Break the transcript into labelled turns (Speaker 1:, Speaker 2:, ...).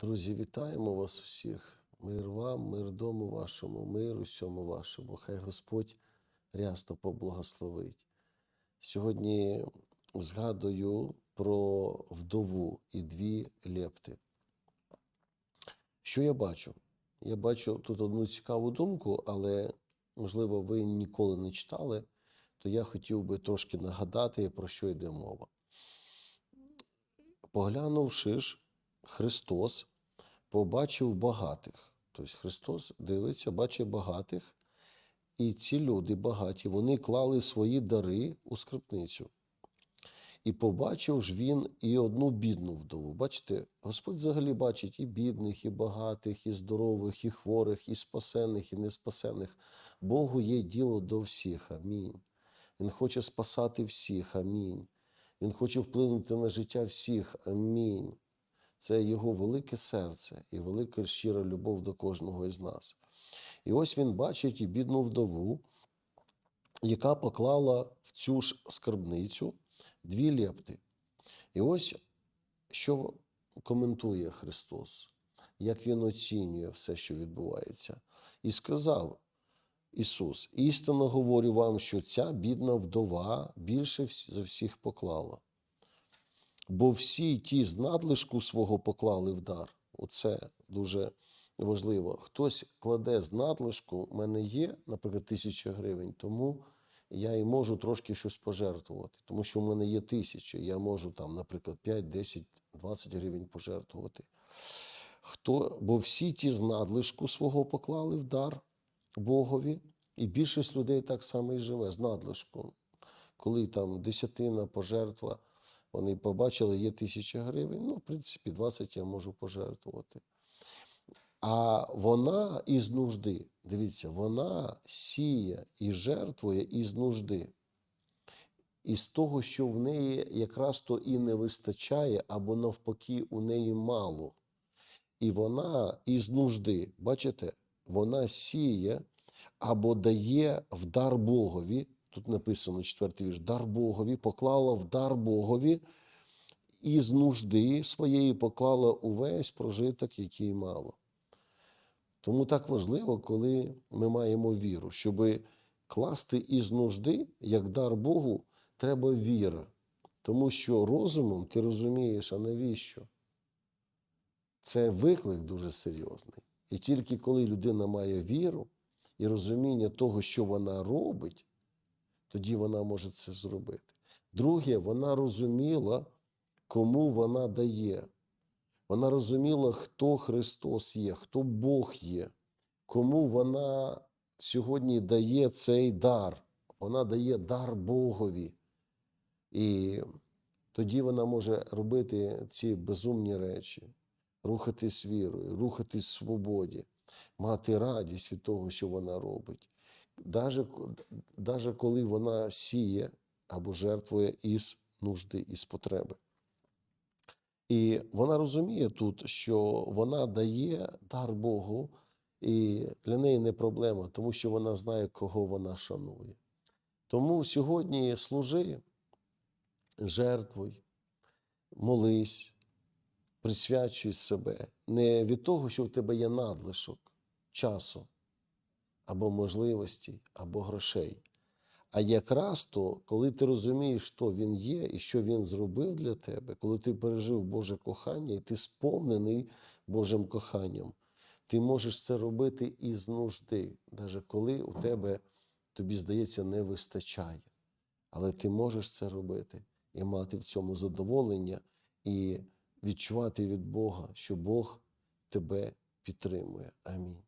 Speaker 1: Друзі, вітаємо вас усіх. Мир вам, мир дому вашому, мир усьому вашому. Хай Господь рясно поблагословить. Сьогодні згадую про вдову і дві лепти. Що я бачу? Я бачу тут одну цікаву думку, але, можливо, ви ніколи не читали, то я хотів би трошки нагадати, про що йде мова. Поглянувши ж, Христос побачив багатих. Тобто Христос дивиться, бачить багатих, і ці люди багаті, вони клали свої дари у скарбницю. І побачив ж він і одну бідну вдову. Бачите, Господь взагалі бачить і бідних, і багатих, і здорових, і хворих, і спасених, і неспасених. Богу є діло до всіх. Амінь. Він хоче спасати всіх. Амінь. Він хоче вплинути на життя всіх. Амінь. Це його велике серце і велика щира любов до кожного із нас. І ось він бачить і бідну вдову, яка поклала в цю ж скарбницю дві лепти. І ось що коментує Христос, як Він оцінює все, що відбувається. І сказав Ісус: істинно говорю вам, що ця бідна вдова більше за всіх поклала. Бо всі ті з надлишку свого поклали в дар. Оце дуже важливо. Хтось кладе з надлишку, у мене є, наприклад, тисяча гривень, тому я і можу трошки щось пожертвувати. Тому що в мене є тисяча, я можу там, наприклад, 5, 10, 20 гривень пожертвувати. Хто, бо всі ті з надлишку свого поклали в дар Богові, і більшість людей так само і живе з надлишку. Коли там десятина пожертва, вони побачили, є тисяча гривень, ну, в принципі, 20 я можу пожертвувати. А вона із нужди, дивіться, вона сіє і жертвує із нужди. Із того, що в неї якраз то і не вистачає, або навпаки, у неї мало. І вона із нужди, бачите, вона сіє або дає в дар Богові. Тут написано четвертий вірш, дар Богові, поклала в дар Богові, і з нужди своєї поклала увесь прожиток, який мало. Тому так важливо, коли ми маємо віру, щоб класти із нужди, як дар Богу, треба віра. Тому що розумом ти розумієш, а навіщо? Це виклик дуже серйозний. І тільки коли людина має віру і розуміння того, що вона робить, тоді вона може це зробити. Друге, вона розуміла, кому вона дає. Вона розуміла, хто Христос є, хто Бог є, кому вона сьогодні дає цей дар. Вона дає дар Богові. І тоді вона може робити ці безумні речі, рухатись вірою, рухатись в свободі, мати радість від того, що вона робить. Даже, даже коли вона сіє або жертвує із нужди, із потреби. І вона розуміє тут, що вона дає дар Богу, і для неї не проблема, тому що вона знає, кого вона шанує. Тому сьогодні служи, жертвуй, молись, присвячуй себе не від того, що в тебе є надлишок часу, або можливості, або грошей. А якраз то, коли ти розумієш, хто він є і що він зробив для тебе, коли ти пережив Боже кохання і ти сповнений Божим коханням, ти можеш це робити із нужди, навіть коли у тебе, тобі здається, не вистачає. Але ти можеш це робити і мати в цьому задоволення, і відчувати від Бога, що Бог тебе підтримує. Амінь.